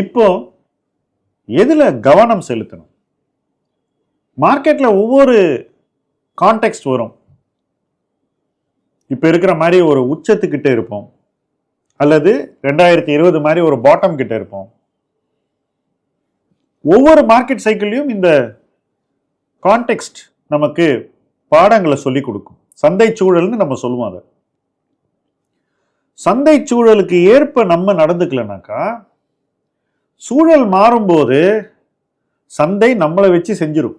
இப்போ எதில் கவனம் செலுத்தணும்? மார்க்கெட்டில் ஒவ்வொரு கான்டெக்ட் வரும். இப்போ இருக்கிற மாதிரி ஒரு உச்சத்துக்கிட்ட இருப்போம். அல்லது ரெண்டாயிரத்தி இருபது மாதிரி ஒரு பாட்டம் கிட்ட இருப்போம். ஒவ்வொரு மார்க்கெட் சைக்கிள்லையும் இந்த கான்டெக்ஸ்ட் நமக்கு பாடங்களை சொல்லி கொடுக்கும். சந்தை சூழல்னு நம்ம சொல்லுவோம் அதை. சந்தை சூழலுக்கு ஏற்ப நம்ம நடந்துக்கலனாக்கா சூழல் மாறும்போது சந்தை நம்மளை வச்சு செஞ்சிடும்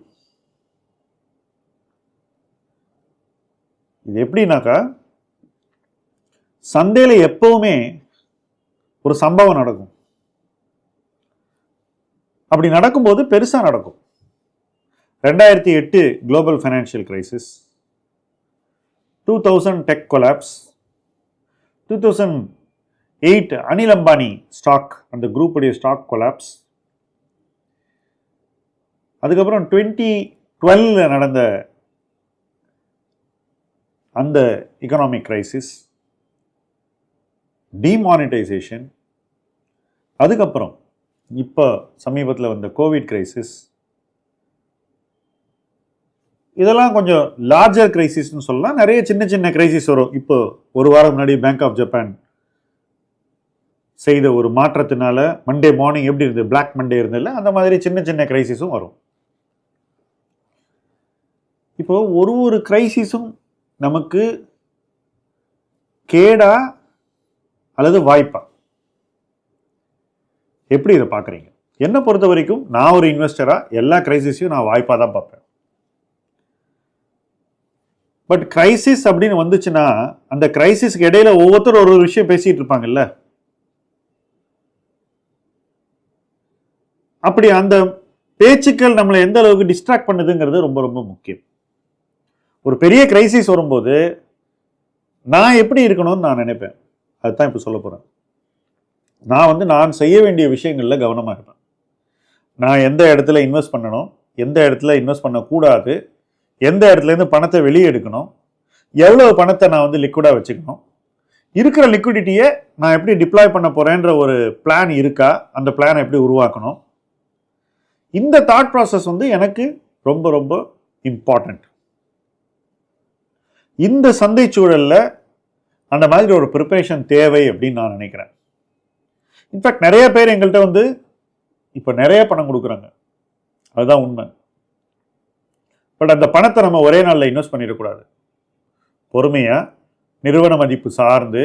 இது எப்படின்னாக்கா சந்தையில் எப்பவுமே ஒரு சம்பவம் நடக்கும். அப்படி நடக்கும்போது பெருசாக நடக்கும். ரெண்டாயிரத்தி எட்டு global financial crisis two thousand tech collapse two thousand eight Anil Ambani stock அந்த குரூப்புடைய ஸ்டாக் கொலாப்ஸ் அதுக்கப்புறம் டுவெண்ட்டி டுவெல்ல நடந்த அந்த எக்கனாமிக் கிரைசிஸ் டிமானிட்டைசேஷன் அதுக்கப்புறம் இப்போ சமீபத்தில் வந்த கோவிட் கிரைசிஸ் இதெல்லாம் கொஞ்சம் லார்ஜர் கிரைசிஸ்னு சொல்லலாம். நிறைய சின்ன சின்ன கிரைசிஸ் வரும். இப்போ ஒரு வாரம் முன்னாடி பேங்க் ஆஃப் ஜப்பான் செய்த ஒரு மாற்றத்தினால மண்டே மார்னிங் எப்படி இருந்தது? பிளாக் மண்டே இருந்ததில்ல அந்த மாதிரி சின்ன சின்ன கிரைசிஸும் வரும். இப்போ ஒரு ஒரு கிரைசிஸும் நமக்கு கேடா அல்லது வாய்ப்பா? எப்படி இதை பார்க்குறீங்க? என்னை பொறுத்த வரைக்கும் நான் ஒரு இன்வெஸ்டராக எல்லா கிரைசிஸையும் நான் வாய்ப்பாக தான் பார்ப்பேன். பட் கிரைசிஸ் அப்படின்னு வந்துச்சுன்னா அந்த கிரைசிஸ்க்கு இடையில ஒவ்வொருத்தரும் ஒரு ஒரு விஷயம் பேசிகிட்டு இருப்பாங்கல்ல? அப்படி அந்த பேச்சுக்கள் நம்மளை எந்த அளவுக்கு டிஸ்ட்ராக்ட் பண்ணுதுங்கிறது ரொம்ப ரொம்ப முக்கியம். ஒரு பெரிய கிரைசிஸ் வரும்போது நான் எப்படி இருக்கணும்னு நான் நினைப்பேன். அதுதான் இப்போ சொல்ல போகிறேன் நான் வந்து நான் செய்ய வேண்டிய விஷயங்களில் கவனமாக இருப்பேன். நான் எந்த இடத்துல இன்வெஸ்ட் பண்ணணும் எந்த இடத்துல இன்வெஸ்ட் பண்ணக்கூடாது எந்த இடத்துலேருந்து பணத்தை வெளியே எடுக்கணும் எவ்வளோ பணத்தை நான் வந்து லிக்விடாக வச்சுக்கணும் இருக்கிற லிக்விடிட்டியை நான் எப்படி டிப்ளாய் பண்ண போகிறேன்ற ஒரு பிளான் இருக்கா? அந்த பிளானை எப்படி உருவாக்கணும்? இந்த தாட் ப்ராசஸ் வந்து எனக்கு ரொம்ப ரொம்ப இம்பார்ட்டண்ட் இந்த சந்தை சூழலில் அந்த மாதிரி ஒரு ப்ரிப்பரேஷன் தேவை அப்படின்னு நான் நினைக்கிறேன். இன்ஃபேக்ட் நிறைய பேர் எங்கள்கிட்ட வந்து இப்போ நிறைய பணம் கொடுக்குறாங்க. அதுதான் உண்மை. பட் அந்த பணத்தை நம்ம ஒரே நாளில் இன்வெஸ்ட் பண்ணிடக்கூடாது பொறுமையாக நிறுவன மதிப்பு சார்ந்து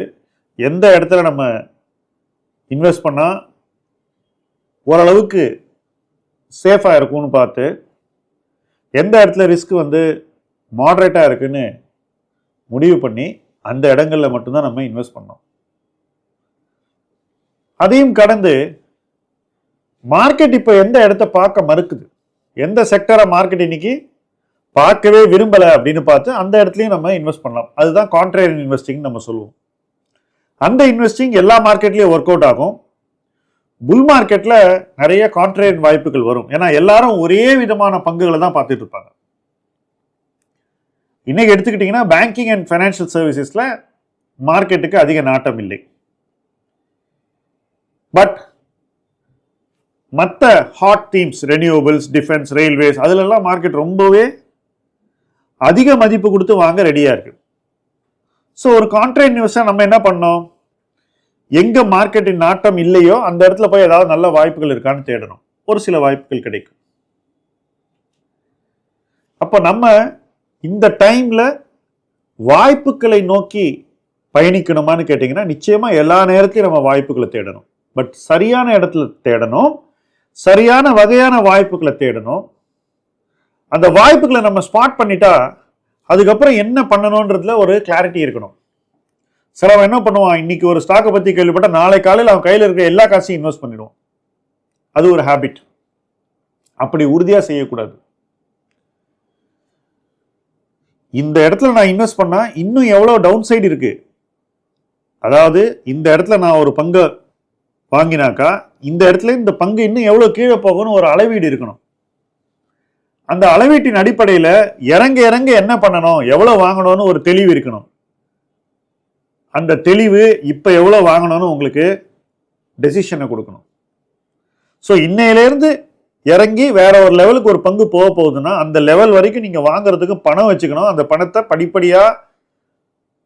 எந்த இடத்துல நம்ம இன்வெஸ்ட் பண்ணால் ஓரளவுக்கு சேஃபாக இருக்கும்னு பார்த்து எந்த இடத்துல ரிஸ்க் வந்து மாட்ரேட்டாக இருக்குன்னு முடிவு பண்ணி அந்த இடங்களில் மட்டும்தான் நம்ம இன்வெஸ்ட் பண்ணோம். அதையும் கடந்து மார்க்கெட் இப்போ எந்த இடத்த பார்க்க மறுக்குது? எந்த செக்டரை மார்க்கெட் இன்னைக்கு பார்க்கவே விரும்பலை அப்படின்னு பார்த்து அந்த இடத்துலையும் நம்ம இன்வெஸ்ட் பண்ணலாம். அதுதான் கான்ட்ரேரியன் இன்வெஸ்டிங் நம்ம சொல்லுவோம். அந்த இன்வெஸ்டிங் எல்லா மார்க்கெட்லேயும் ஒர்க் அவுட் ஆகும். புல் மார்க்கெட்டில் நிறைய கான்ட்ரேட் வாய்ப்புகள் வரும். ஏன்னா எல்லாரும் ஒரே விதமான பங்குகளை தான் பார்த்துட்டு இருப்பாங்க. இன்னைக்கு எடுத்துக்கிட்டிங்கன்னா பேங்கிங் அண்ட் ஃபைனான்சியல் சர்வீசஸில் மார்க்கெட்டுக்கு அதிக நாட்டம் இல்லை. பட் மற்ற hot themes renewables defence railways அதிலெல்லாம் மார்க்கெட் ரொம்பவே அதிக மதிப்பு கொடுத்து வாங்க ரெடியாக இருக்கு. ஸோ ஒரு கான்ட்ரேட் நியூஸாக நம்ம என்ன பண்ணோம்? எங்கே மார்க்கெட்டின் நாட்டம் இல்லையோ அந்த இடத்துல போய் ஏதாவது நல்ல வாய்ப்புகள் இருக்கான்னு தேடணும். ஒரு சில வாய்ப்புகள் கிடைக்கும். அப்போ நம்ம இந்த டைமில் வாய்ப்புகளை நோக்கி பயணிக்கணுமான்னு கேட்டிங்கன்னா நிச்சயமாக எல்லா நேரத்தையும் நம்ம வாய்ப்புகளை தேடணும். பட் சரியான இடத்துல தேடணும். சரியான வகையான வாய்ப்புகளை தேடணும். அந்த வாய்ப்புகளை நம்ம ஸ்பாட் பண்ணிட்டா அதுக்கப்புறம் என்ன பண்ணணுன்றதுல ஒரு கிளாரிட்டி இருக்கணும். சிலவன் என்ன பண்ணுவான்? இன்னைக்கு ஒரு ஸ்டாக்கை பற்றி கேள்விப்பட்ட நாளை காலையில் அவன் கையில் இருக்கிற எல்லா காசையும் இன்வெஸ்ட் பண்ணிடுவான். அது ஒரு ஹேபிட் அப்படி உறுதியாக செய்யக்கூடாது. இந்த இடத்துல நான் இன்வெஸ்ட் பண்ணால் இன்னும் எவ்வளோ டவுன் சைடு இருக்குது அதாவது இந்த இடத்துல நான் ஒரு பங்கை வாங்கினாக்கா இந்த இடத்துல இந்த பங்கு இன்னும் எவ்வளோ கீழே போகணும் ஒரு அளவீடு இருக்கணும். அந்த அளவீட்டின் அடிப்படையில் இறங்க இறங்க என்ன பண்ணணும்? எவ்வளோ வாங்கணும்னு ஒரு தெளிவு இருக்கணும். அந்த தெளிவு இப்போ எவ்வளோ வாங்கணும்னு உங்களுக்கு டெசிஷனை கொடுக்கணும். ஸோ இன்னையிலேருந்து இறங்கி வேற ஒரு லெவலுக்கு ஒரு பங்கு போக போகுதுன்னா அந்த லெவல் வரைக்கும் நீங்கள் வாங்குறதுக்கு பணம் வச்சுக்கணும். அந்த பணத்தை படிப்படியாக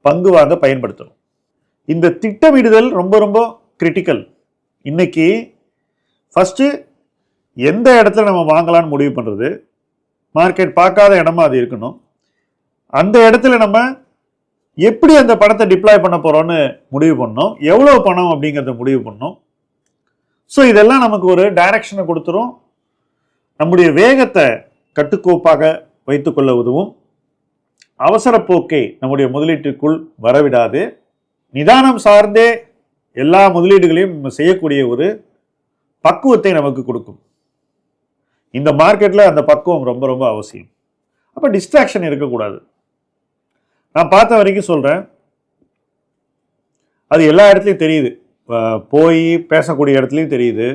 பங்கு வாங்க பயன்படுத்தணும். இந்த திட்டமிடுதல் ரொம்ப ரொம்ப கிரிட்டிக்கல் இன்னைக்கு ஃபஸ்ட்டு எந்த இடத்துல நம்ம வாங்கலாம்னு முடிவு பண்ணுறது மார்க்கெட் பார்க்காத இடமா அது இருக்கணும். அந்த இடத்துல நம்ம எப்படி அந்த பணத்தை டிப்ளாய் பண்ண போகிறோன்னு முடிவு பண்ணோம். எவ்வளோ பணம் அப்படிங்கிறத முடிவு பண்ணோம். ஸோ இதெல்லாம் நமக்கு ஒரு டைரக்ஷனை கொடுத்துரும். நம்முடைய வேகத்தை கட்டுக்கோப்பாக வைத்துக்கொள்ள உதவும். அவசர போக்கை நம்முடைய முதலீட்டுக்குள் வரவிடாது. நிதானம் சார்ந்தே எல்லா முதலீடுகளையும் நம்ம செய்யக்கூடிய ஒரு பக்குவத்தை நமக்கு கொடுக்கும். இந்த மார்க்கெட்டில் அந்த பக்குவம் ரொம்ப ரொம்ப அவசியம். அப்போ டிஸ்ட்ராக்ஷன் இருக்கக்கூடாது. நான் பார்த்த வரைக்கும் சொல்கிறேன் அது எல்லா இடத்துலையும் தெரியுது. போய் பேசக்கூடிய இடத்துலையும் தெரியுது.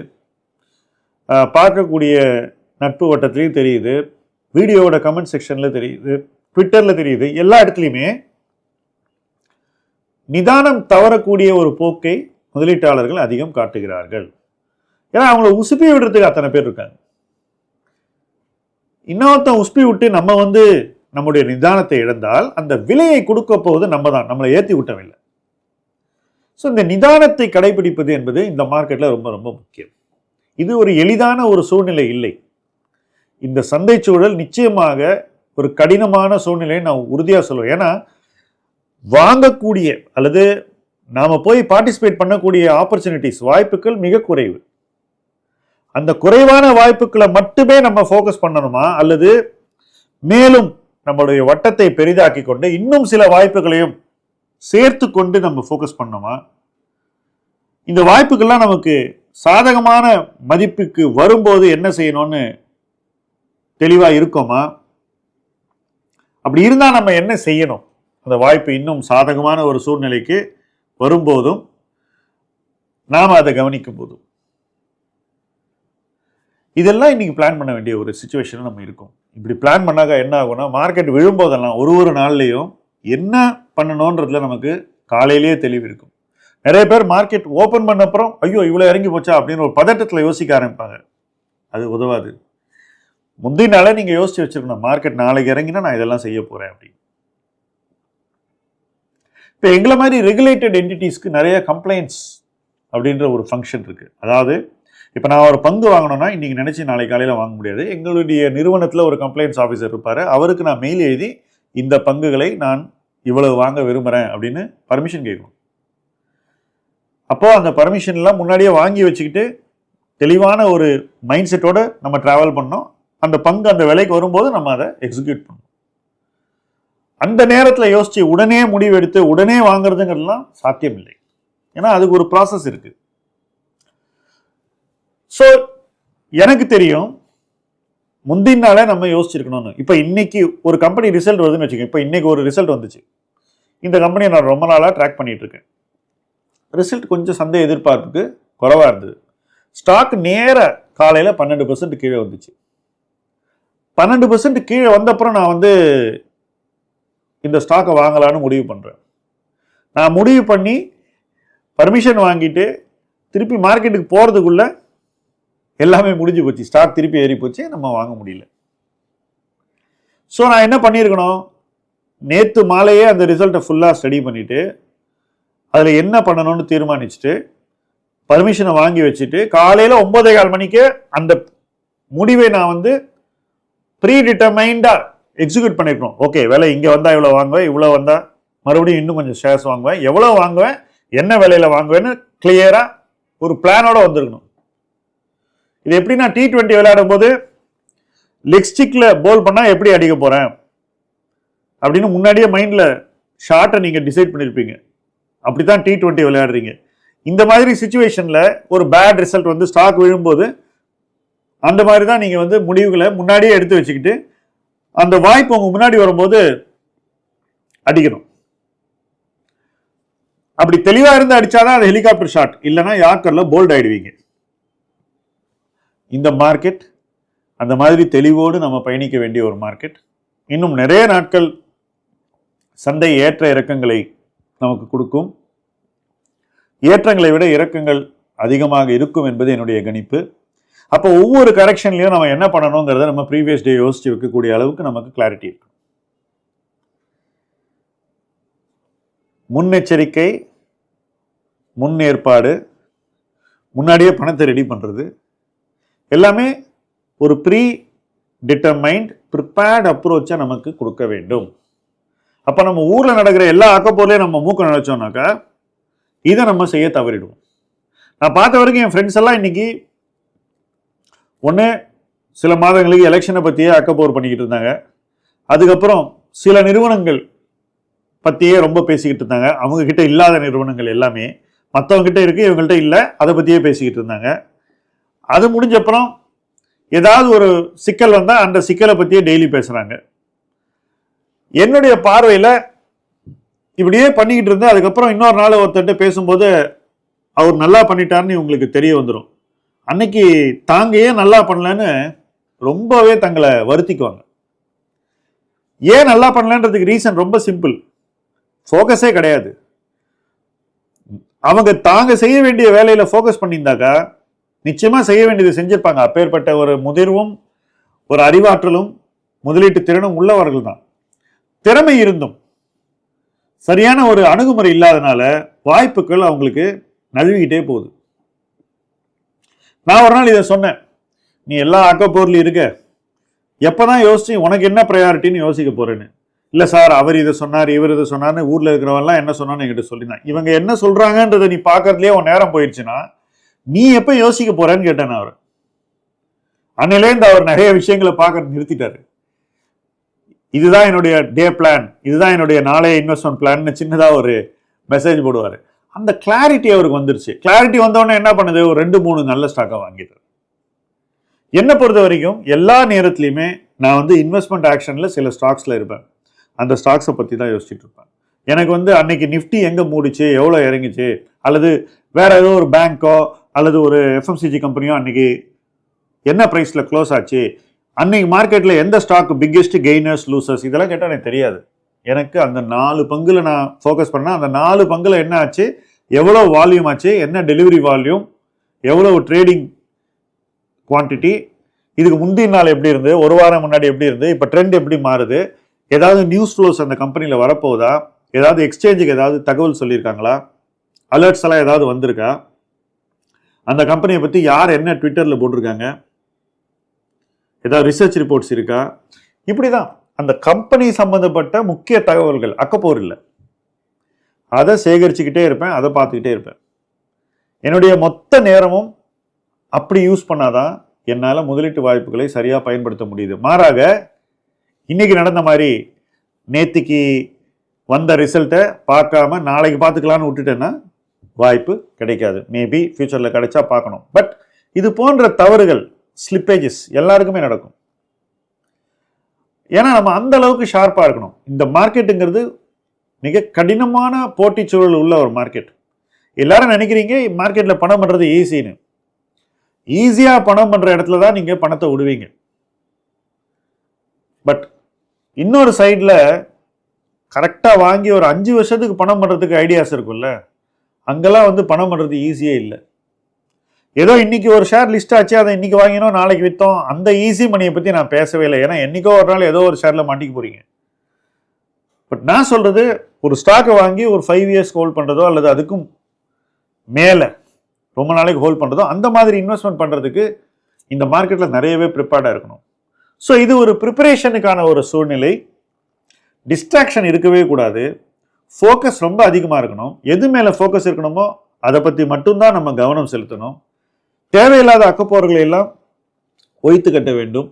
பார்க்கக்கூடிய நட்பு வட்டத்துலையும் தெரியுது. வீடியோவோட கமெண்ட் செக்ஷனில் தெரியுது. ட்விட்டரில் தெரியுது. எல்லா இடத்துலையுமே நிதானம் தவறக்கூடிய ஒரு போக்கை முதலீட்டாளர்கள் அதிகம் காட்டுகிறார்கள். ஏன்னா அவங்கள உசுப்பி விடுறதுக்கு அத்தனை பேர் இருக்காங்க. இன்னொருத்தன் உசுப்பி விட்டு நம்ம வந்து நம்முடைய நிதானத்தை இழந்தால் அந்த விலையை கொடுக்க போவது நம்ம தான் நம்மளை ஏற்றி விட்டவில்லை. ஸோ இந்த நிதானத்தை கடைபிடிப்பது என்பது இந்த மார்க்கெட்டில் ரொம்ப ரொம்ப முக்கியம். இது ஒரு எளிதான ஒரு சூழ்நிலை இல்லை. இந்த சந்தை சூழல் நிச்சயமாக ஒரு கடினமான சூழ்நிலையை நான் உறுதியாக சொல்லுவேன். ஏன்னா வாங்கக்கூடிய அல்லது நாம் போய் பார்ட்டிசிபேட் பண்ணக்கூடிய ஆப்பர்ச்சுனிட்டிஸ் வாய்ப்புகள் மிக குறைவு. அந்த குறைவான வாய்ப்புகளை மட்டுமே நம்ம ஃபோக்கஸ் பண்ணணுமா? அல்லது மேலும் நம்மளுடைய வட்டத்தை பெரிதாக்கி கொண்டு இன்னும் சில வாய்ப்புகளையும் சேர்த்து கொண்டு நம்ம ஃபோக்கஸ் பண்ணோமா? இந்த வாய்ப்புகள்லாம் நமக்கு சாதகமான மதிப்புக்கு வரும்போது என்ன செய்யணும்னு தெளிவாக இருக்கோமா? அப்படி இருந்தால் நம்ம என்ன செய்யணும்? அந்த வாய்ப்பு இன்னும் சாதகமான ஒரு சூழ்நிலைக்கு வரும்போதும் நாம் அதை கவனிக்கும் போதும். இதெல்லாம் இன்னைக்கு பிளான் பண்ண வேண்டிய ஒரு சுச்சுவேஷனில் நம்ம இருக்கோம். இப்படி பிளான் பண்ணாக்க என்ன ஆகும்னா மார்க்கெட் விழும்போதெல்லாம் ஒரு ஒரு நாள்லேயும் என்ன பண்ணணுன்றதுல நமக்கு காலையிலேயே தெளிவு இருக்கும். நிறைய பேர் மார்க்கெட் ஓப்பன் பண்ண அப்புறம் ஐயோ இவ்வளோ இறங்கி போச்சா? அப்படின்னு ஒரு பதட்டத்தில் யோசிக்க ஆரம்பிப்பாங்க. அது உதவாது. முந்தைய நாளே நீங்கள் யோசிச்சு வச்சிருக்கணும். மார்க்கெட் நாளைக்கு இறங்கினா நான் இதெல்லாம் செய்ய போகிறேன் அப்படின்னு. இப்போ எங்களை மாதிரி ரெகுலேட்டட் என்டிட்டிஸ்க்கு நிறைய கம்ப்ளைண்ட்ஸ் அப்படின்ற ஒரு ஃபங்க்ஷன் இருக்குது அதாவது இப்போ நான் ஒரு பங்கு வாங்கணும்னா இன்றைக்கி நினச்சி நாளைக்கு காலையில் வாங்க முடியாது. எங்களுடைய நிறுவனத்தில் ஒரு கம்ப்ளைண்ட்ஸ் ஆஃபீஸர் இருப்பார். அவருக்கு நான் மெயில் எழுதி இந்த பங்குகளை நான் இவ்வளவு வாங்க விரும்புகிறேன் அப்படின்னு பர்மிஷன் கேட்கணும். அப்போது அந்த பர்மிஷன்லாம் முன்னாடியே வாங்கி வச்சுக்கிட்டு தெளிவான ஒரு மைண்ட் செட்டோடு நம்ம ட்ராவல் பண்ணோம். அந்த பங்கு அந்த விலைக்கு வரும்போது நம்ம அதை எக்ஸிக்யூட் பண்ணணும் அந்த நேரத்தில் யோசித்து உடனே முடிவெடுத்து உடனே வாங்குறதுங்கிறதுலாம் சாத்தியம் இல்லை ஏன்னா அதுக்கு ஒரு ப்ராசஸ் இருக்குது ஸோ எனக்கு தெரியும் முந்தின நாளே நம்ம யோசிச்சிருக்கணும்னு. இப்போ இன்னைக்கு ஒரு கம்பெனி ரிசல்ட் வருதுன்னு வச்சுக்கோங்க. இப்போ இன்னைக்கு ஒரு ரிசல்ட் வந்துச்சு. இந்த கம்பெனியை நான் ரொம்ப நாளாக ட்ராக் பண்ணிட்டு இருக்கேன் ரிசல்ட் கொஞ்சம் சந்தை எதிர்பார்ப்புக்கு குறைவாக இருந்தது. ஸ்டாக் நேர காலையில் பன்னெண்டு பர்சன்ட் கீழே வந்துச்சு. பன்னெண்டு பர்சன்ட் கீழே வந்தப்புறம் நான் வந்து இந்த ஸ்டாக்கை வாங்கலான்னு முடிவு பண்ணுறேன் நான் முடிவு பண்ணி பர்மிஷன் வாங்கிட்டு திருப்பி மார்க்கெட்டுக்கு போகிறதுக்குள்ள எல்லாமே முடிஞ்சு போச்சு. ஸ்டாக் திருப்பி ஏறி போச்சு. நம்ம வாங்க முடியல. ஸோ நான் என்ன பண்ணியிருக்கணும்? நேற்று மாலையே அந்த ரிசல்ட்டை ஃபுல்லாக ஸ்டடி பண்ணிவிட்டு அதில் என்ன பண்ணணும்னு தீர்மானிச்சுட்டு பர்மிஷனை வாங்கி வச்சுட்டு காலையில் ஒம்பதே கால் மணிக்கு அந்த முடிவை நான் வந்து ப்ரீ டிட்டர்மைண்டாக எக்ஸிக்யூட் பண்ணிருக்கணும். ஓகே விலை இங்கே வந்தால் இவ்வளோ வாங்குவேன் இவ்வளோ வந்தால் மறுபடியும் இன்னும் கொஞ்சம் ஷேர்ஸ் வாங்குவேன். எவ்வளோ வாங்குவேன் என்ன விலையில் வாங்குவேன்னு கிளியராக ஒரு பிளானோட வந்திருக்கணும். இது எப்படி நான் டி ட்வெண்ட்டி விளையாடும் போது லெக் ஸ்டிக்கில் போல் பண்ணால் எப்படி அடிக்க போகிறேன் அப்படின்னு முன்னாடியே மைண்டில் ஷார்ட்டை நீங்கள் டிசைட் பண்ணியிருப்பீங்க அப்படி தான் டி ட்வெண்ட்டி விளையாடுறீங்க. இந்த மாதிரி சுச்சுவேஷனில் ஒரு பேட் ரிசல்ட் வந்து ஸ்டாக் விழும்போது அந்த மாதிரி தான் நீங்கள் வந்து முடிவுகளை முன்னாடியே எடுத்து வச்சுக்கிட்டு அந்த வாய்ப்பு உங்கள் முன்னாடி வரும்போது அடிக்கணும். அப்படி தெளிவாக இருந்து அடித்தாதான் அது ஹெலிகாப்டர் ஷாட் இல்லைன்னா யாக்கரில் போல்ட் ஆகிடுவீங்க இந்த மார்க்கெட் அந்த மாதிரி தெளிவோடு நம்ம பயணிக்க வேண்டிய ஒரு மார்க்கெட் இன்னும் நிறைய நாட்கள் சந்தை ஏற்ற இறக்கங்களை நமக்கு கொடுக்கும். ஏற்றங்களை விட இறக்கங்கள் அதிகமாக இருக்கும் என்பது என்னுடைய கணிப்பு. அப்போ ஒவ்வொரு கரெக்ஷன்லையும் நம்ம என்ன பண்ணணுங்கிறத நம்ம ப்ரீவியஸ் டே யோசிச்சு வைக்கக்கூடிய அளவுக்கு நமக்கு கிளாரிட்டி இருக்கும். முன்னெச்சரிக்கை முன்னேற்பாடு முன்னாடியே பணத்தை ரெடி பண்ணுறது எல்லாமே ஒரு ப்ரீ டிட்டர்மைண்ட் ப்ரிப்பேர்ட் அப்ரோச்சை நமக்கு கொடுக்க வேண்டும். அப்போ நம்ம ஊரில் நடக்கிற எல்லா அக்கப்போர்லையும் நம்ம மூக்க நினைச்சோம்னாக்கா இதை நம்ம செய்ய தவறிடுவோம். நான் பார்த்த வரைக்கும் என் ஃப்ரெண்ட்ஸ் எல்லாம் இன்னைக்கு ஒன்று சில மாதங்களுக்கு எலெக்ஷனை பற்றியே அக்கப்போர் பண்ணிக்கிட்டு இருந்தாங்க. அதுக்கப்புறம் சில நிறுவனங்கள் பற்றியே ரொம்ப பேசிக்கிட்டு இருந்தாங்க. அவங்கக்கிட்ட இல்லாத நிறுவனங்கள் எல்லாமே. மற்றவங்க இருக்குது இவங்கள்ட்ட இல்லை அதை பற்றியே பேசிக்கிட்டு இருந்தாங்க. அது முடிஞ்சப்புறம் ஏதாவது ஒரு சிக்கல் வந்தால் அந்த சிக்கலை பற்றியே டெய்லி பேசுகிறாங்க என்னுடைய பார்வையில் இப்படியே பண்ணிக்கிட்டு இருந்தேன். அதுக்கப்புறம் இன்னொரு நாள் ஒருத்தர்கிட்ட பேசும்போது அவர் நல்லா பண்ணிட்டாருன்னு உங்களுக்கு தெரிய வந்துடும் அன்னைக்கு தாங்க ஏன் நல்லா பண்ணலன்னு ரொம்பவே தங்களை வருத்திக்குவாங்க. ஏன் நல்லா பண்ணலன்றதுக்கு ரீசன் ரொம்ப சிம்பிள் ஃபோக்கஸே கிடையாது. அவங்க தாங்க செய்ய வேண்டிய வேலையில் ஃபோக்கஸ் பண்ணியிருந்தாக்கா நிச்சயமா செய்ய வேண்டியதை செஞ்சிருப்பாங்க. அப்பேற்பட்ட ஒரு முதிர்வும் ஒரு அறிவாற்றலும் முதலீட்டு திறனும் உள்ளவர்கள் தான். திறமை இருந்தும் சரியான ஒரு அணுகுமுறை இல்லாதனால வாய்ப்புகள் அவங்களுக்கு நழுவிக்கிட்டே போகுது. நான் ஒரு நாள் இதை சொன்னேன். நீ எல்லா அக்கப்போர்லையும் இருக்க. எப்போ தான் யோசிச்சு உனக்கு என்ன ப்ரையாரிட்டின்னு யோசிக்க போகிறேன்னு இல்லை சார் அவர் இதை சொன்னார் இவர் இதை சொன்னார்னு ஊரில் இருக்கிறவன்லாம் என்ன சொன்னான்னு என்கிட்ட சொல்லியிருந்தான் இவங்க என்ன சொல்கிறாங்கன்றதை நீ பார்க்கறதுலேயே உன் நேரம் போயிடுச்சுன்னா நீ எப்போ யோசிக்க போறேன்னு கேட்டேன் அவர். அன்னிலேருந்து அவர் நிறைய விஷயங்களை பார்க்க நிறுத்திட்டாரு. இதுதான் என்னுடைய டே பிளான். இதுதான் என்னுடைய நாளைய இன்வெஸ்ட்மெண்ட் பிளான்னு சின்னதாக ஒரு மெசேஜ் போடுவார். அந்த கிளாரிட்டி அவருக்கு வந்துருச்சு. கிளாரிட்டி வந்தோடனே என்ன பண்ணுது? ஒரு ரெண்டு மூணு நல்ல ஸ்டாக்கை வாங்கிட்டார் என்னை பொறுத்த வரைக்கும் எல்லா நேரத்துலையுமே நான் வந்து இன்வெஸ்ட்மெண்ட் ஆக்ஷனில் சில ஸ்டாக்ஸில் இருப்பேன். அந்த ஸ்டாக்ஸை பற்றி தான் யோசிச்சுட்டு இருப்பேன். எனக்கு வந்து அன்னைக்கு நிஃப்டி எங்கே மூடிச்சு? எவ்வளோ இறங்கிச்சு? அல்லது வேற ஏதோ ஒரு பேங்க்கோ அல்லது ஒரு எஃப்எம்சிஜி கம்பெனியோ அன்னைக்கு என்ன ப்ரைஸில் க்ளோஸ் ஆச்சு? அன்றைக்கி மார்க்கெட்டில் எந்த ஸ்டாக் பிக்கெஸ்ட் கெய்னர்ஸ் லூசர்ஸ் இதெல்லாம் கேட்டால் எனக்கு தெரியாது. எனக்கு அந்த நாலு பங்கில் நான் ஃபோக்கஸ் பண்ணேன். அந்த நாலு பங்குல என்ன ஆச்சு? எவ்வளோ வால்யூம் ஆச்சு? என்ன டெலிவரி வால்யூம் எவ்வளோ ட்ரேடிங் குவான்டிட்டி இதுக்கு முந்தின நாள் எப்படி இருந்து ஒரு வாரம் முன்னாடி எப்படி இருந்து இப்போ ட்ரெண்ட் எப்படி மாறுது? ஏதாவது நியூஸ் ஃப்ளோஸ் அந்த கம்பெனியில் வரப்போகுதா? ஏதாவது எக்ஸ்சேஞ்சுக்கு ஏதாவது தகவல் சொல்லியிருக்காங்களா? அலர்ட்ஸ் எல்லாம் ஏதாவது வந்திருக்கா? அந்த கம்பெனியை பற்றி யார் என்ன ட்விட்டரில் போட்டிருக்காங்க? ஏதாவது ரிசர்ச் ரிப்போர்ட்ஸ் இருக்கா? இப்படி தான் அந்த கம்பெனி சம்மந்தப்பட்ட முக்கிய தகவல்கள். அக்கப்போர் இல்லை. அதை சேகரிச்சுக்கிட்டே இருப்பேன் அதை பார்த்துக்கிட்டே இருப்பேன். என்னுடைய மொத்த நேரமும் அப்படி யூஸ் பண்ணாதான் என்னால் முதலீட்டு வாய்ப்புகளை சரியாக பயன்படுத்த முடியுது. மாறாக இன்னைக்கு நடந்த மாதிரி நேத்திக்கு வந்த ரிசல்ட்டை பார்க்காம நாளைக்கு பார்த்துக்கலான்னு விட்டுட்டேன்னா வாய்ப்பு கிடைக்காது. மேபி ஃப்யூச்சரில் கிடைச்சா பார்க்கணும். பட் இது போன்ற தவறுகள் ஸ்லிப்பேஜஸ் எல்லாருக்குமே நடக்கும். ஏன்னா நம்ம அந்த அளவுக்கு ஷார்ப்பாக இருக்கணும். இந்த மார்க்கெட்டுங்கிறது மிக கடினமான போட்டி சூழல் உள்ள ஒரு மார்க்கெட் எல்லாரும் நினைக்கிறீங்க மார்க்கெட்டில் பணம் பண்ணுறது ஈஸின்னு ஈஸியாக பணம் பண்ணுற இடத்துல தான் நீங்கள் பணத்தை விடுவீங்க. பட் இன்னொரு சைடில் கரெக்டாக வாங்கி ஒரு அஞ்சு வருஷத்துக்கு பணம் பண்ணுறதுக்கு ஐடியாஸ் இருக்கும்ல. அங்கெல்லாம் வந்து பணம் பண்ணுறது ஈஸியே இல்லை. ஏதோ இன்னைக்கு ஒரு ஷேர் லிஸ்ட் ஆச்சு அதை இன்னைக்கு வாங்கினோம் நாளைக்கு விற்றோம் அந்த ஈஸி மணியை பற்றி நான் பேசவே இல்லை. ஏன்னா என்றைக்கோ ஒரு நாள் ஏதோ ஒரு ஷேரில் மாட்டிக்க போகிறீங்க பட் நான் சொல்கிறது ஒரு ஸ்டாக்கை வாங்கி ஒரு ஃபைவ் இயர்ஸ் ஹோல்ட் பண்ணுறதோ அல்லது அதுக்கும் மேலே ரொம்ப நாளைக்கு ஹோல்ட் பண்ணுறதோ அந்த மாதிரி இன்வெஸ்ட்மெண்ட் பண்ணுறதுக்கு இந்த மார்க்கெட்டில் நிறையவே ப்ரிப்பேர்டாக இருக்கணும். ஸோ இது ஒரு ப்ரிப்பரேஷனுக்கான ஒரு சூழ்நிலை. டிஸ்ட்ராக்ஷன் இருக்கவே கூடாது. ஃபோக்கஸ் ரொம்ப அதிகமாக இருக்கணும். எது மேலே ஃபோக்கஸ் இருக்கணுமோ அதை பற்றி மட்டும்தான் நம்ம கவனம் செலுத்தணும். தேவையில்லாத அக்கப்போர்களை எல்லாம் ஒய்த்து கட்ட வேண்டும்.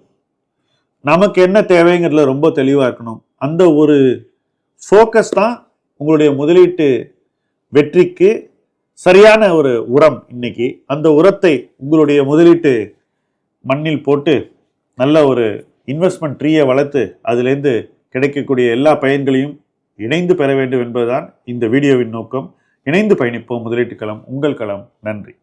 நமக்கு என்ன தேவைங்கிறதுல ரொம்ப தெளிவாக இருக்கணும். அந்த ஒரு ஃபோக்கஸ் தான் உங்களுடைய முதலீட்டு வெற்றிக்கு சரியான ஒரு உரம் இன்னைக்கு. அந்த உரத்தை உங்களுடைய முதலீட்டு மண்ணில் போட்டு நல்ல ஒரு இன்வெஸ்ட்மெண்ட் ட்ரீயை வளர்த்து அதுலேருந்து கிடைக்கக்கூடிய எல்லா பயன்களையும் இணைந்து பெற வேண்டும் என்பதுதான் இந்த வீடியோவின் நோக்கம். இணைந்து பயணிப்போம். முதலீட்டு களம் உங்கள் களம். நன்றி.